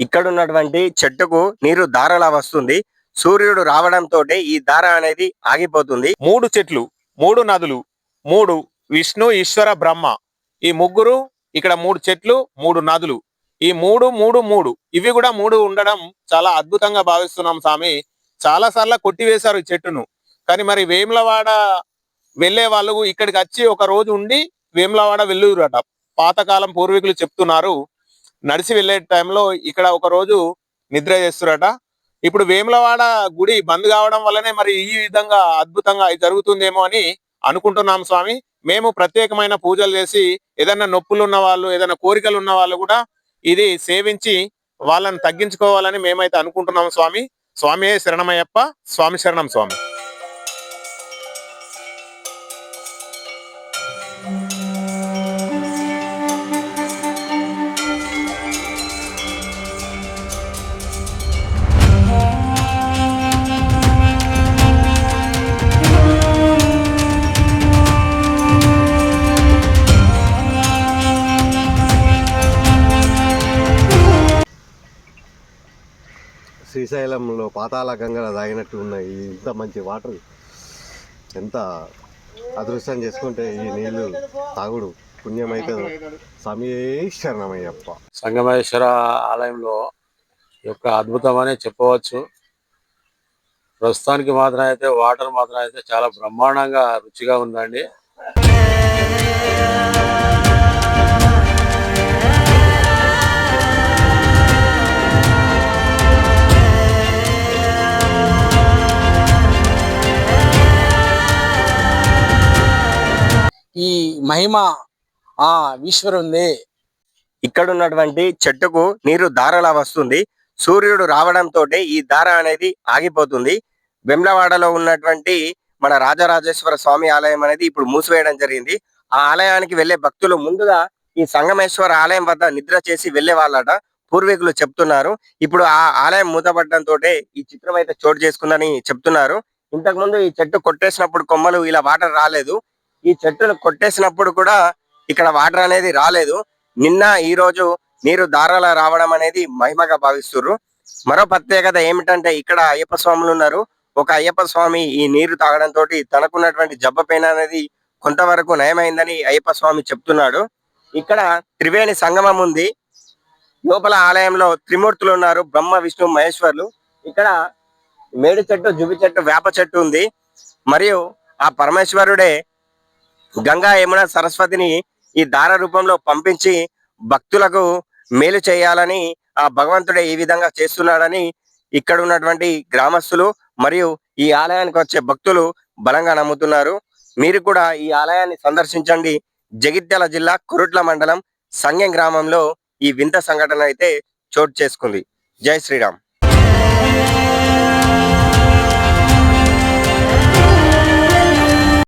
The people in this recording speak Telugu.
ఇక్కడ ఉన్నటువంటి చెట్టుకు నీరు దారలా వస్తుంది. సూర్యుడు రావడంతో ఈ దార అనేది ఆగిపోతుంది. మూడు చెట్లు మూడు నదులు మూడు విష్ణు ఈశ్వర బ్రహ్మ. ఈ ముగ్గురు ఇక్కడ మూడు చెట్లు మూడు నదులు. ఈ మూడు మూడు మూడు. ఇవి కూడా మూడు ఉండడం చాలా అద్భుతంగా భావిస్తున్నాం స్వామి. చాలా సార్లు కొట్టివేశారు ఈ చెట్టును. కానీ మరి వేములవాడ వెళ్ళే వాళ్ళు ఇక్కడికి వచ్చి ఒక రోజు ఉండి వేములవాడ వెళ్ళురట. పాతకాలం పూర్వీకులు చెప్తున్నారు నడిచి వెళ్ళే టైంలో ఇక్కడ ఒక రోజు నిద్ర చేస్తురట. ఇప్పుడు వేములవాడ గుడి బంద్ కావడం వల్లనే మరి ఈ విధంగా అద్భుతంగా జరుగుతుందేమో అని అనుకుంటున్నాం స్వామి. మేము ప్రత్యేకమైన పూజలు చేసి ఏదైనా నొప్పులు ఉన్న వాళ్ళు ఏదైనా కోరికలు ఉన్న వాళ్ళు కూడా ఇది సేవించి వాళ్ళని తగ్గించుకోవాలని మేమైతే అనుకుంటున్నాం స్వామి. స్వామి శరణమయ్యప్ప. స్వామి శరణం స్వామి. శ్రీశైలంలో పాతాళ గంగల తాగినట్టు ఉన్నాయి ఇంత మంచి వాటర్ ఎంత అదృష్టం చేసుకుంటే ఈ నీళ్ళు తాగుడు పుణ్యమైతే సమీశరణమయ్యప్ప సంగమేశ్వర ఆలయంలో యొక్క అద్భుతం అనే చెప్పవచ్చు. ప్రస్తుతానికి మాత్రం అయితే వాటర్ మాత్రం అయితే చాలా బ్రహ్మాండంగా రుచిగా ఉందండి. ఈ మహిమ ఆ ఈశ్వరుంది. ఇక్కడ ఉన్నటువంటి చెట్టుకు నీరు ధారలా వస్తుంది. సూర్యుడు రావడంతో ఈ దార అనేది ఆగిపోతుంది. వెమ్లవాడలో ఉన్నటువంటి మన రాజరాజేశ్వర స్వామి ఆలయం అనేది ఇప్పుడు మూసివేయడం జరిగింది. ఆ ఆలయానికి వెళ్ళే భక్తులు ముందుగా ఈ సంగమేశ్వర ఆలయం వద్ద నిద్ర చేసి వెళ్ళే వాళ్ళట పూర్వీకులు చెప్తున్నారు. ఇప్పుడు ఆ ఆలయం మూతపడడంతో ఈ చిత్రం అయితే చోటు చేసుకుందని చెప్తున్నారు. ఇంతకు ముందు ఈ చెట్టు కొట్టేసినప్పుడు కొమ్మలు ఇలా వాటర్ రాలేదు. ఈ చెట్టును కొట్టేసినప్పుడు కూడా ఇక్కడ వాటర్ అనేది రాలేదు. నిన్న ఈ రోజు నీరు దారాల రావడం అనేది మహిమగా భావిస్తున్నారు మరో ప్రత్యేకత ఏమిటంటే ఇక్కడ అయ్యప్ప స్వాములు ఉన్నారు. ఒక అయ్యప్ప స్వామి ఈ నీరు తాగడంతో తనకున్నటువంటి జబ్బ పైన అనేది కొంతవరకు నయమైందని అయ్యప్ప స్వామి చెప్తున్నాడు. ఇక్కడ త్రివేణి సంగమం ఉంది. లోపల ఆలయంలో త్రిమూర్తులు ఉన్నారు. బ్రహ్మ విష్ణు మహేశ్వర్లు. ఇక్కడ మేడి చెట్టు జుబి చెట్టు వేప చెట్టు ఉంది. మరియు ఆ పరమేశ్వరుడే గంగా యమున సరస్వతిని ఈ దార రూపంలో పంపించి భక్తులకు మేలు చేయాలని ఆ భగవంతుడే ఈ విధంగా చేస్తున్నాడని ఇక్కడ ఉన్నటువంటి గ్రామస్తులు మరియు ఈ ఆలయానికి వచ్చే భక్తులు బలంగా నమ్ముతున్నారు. మీరు కూడా ఈ ఆలయాన్ని సందర్శించండి. జగిత్యాల జిల్లా కురుట్ల మండలం సంగెం గ్రామంలో ఈ వింత సంఘటన అయితే చోటు చేసుకుంది. జై శ్రీరామ్.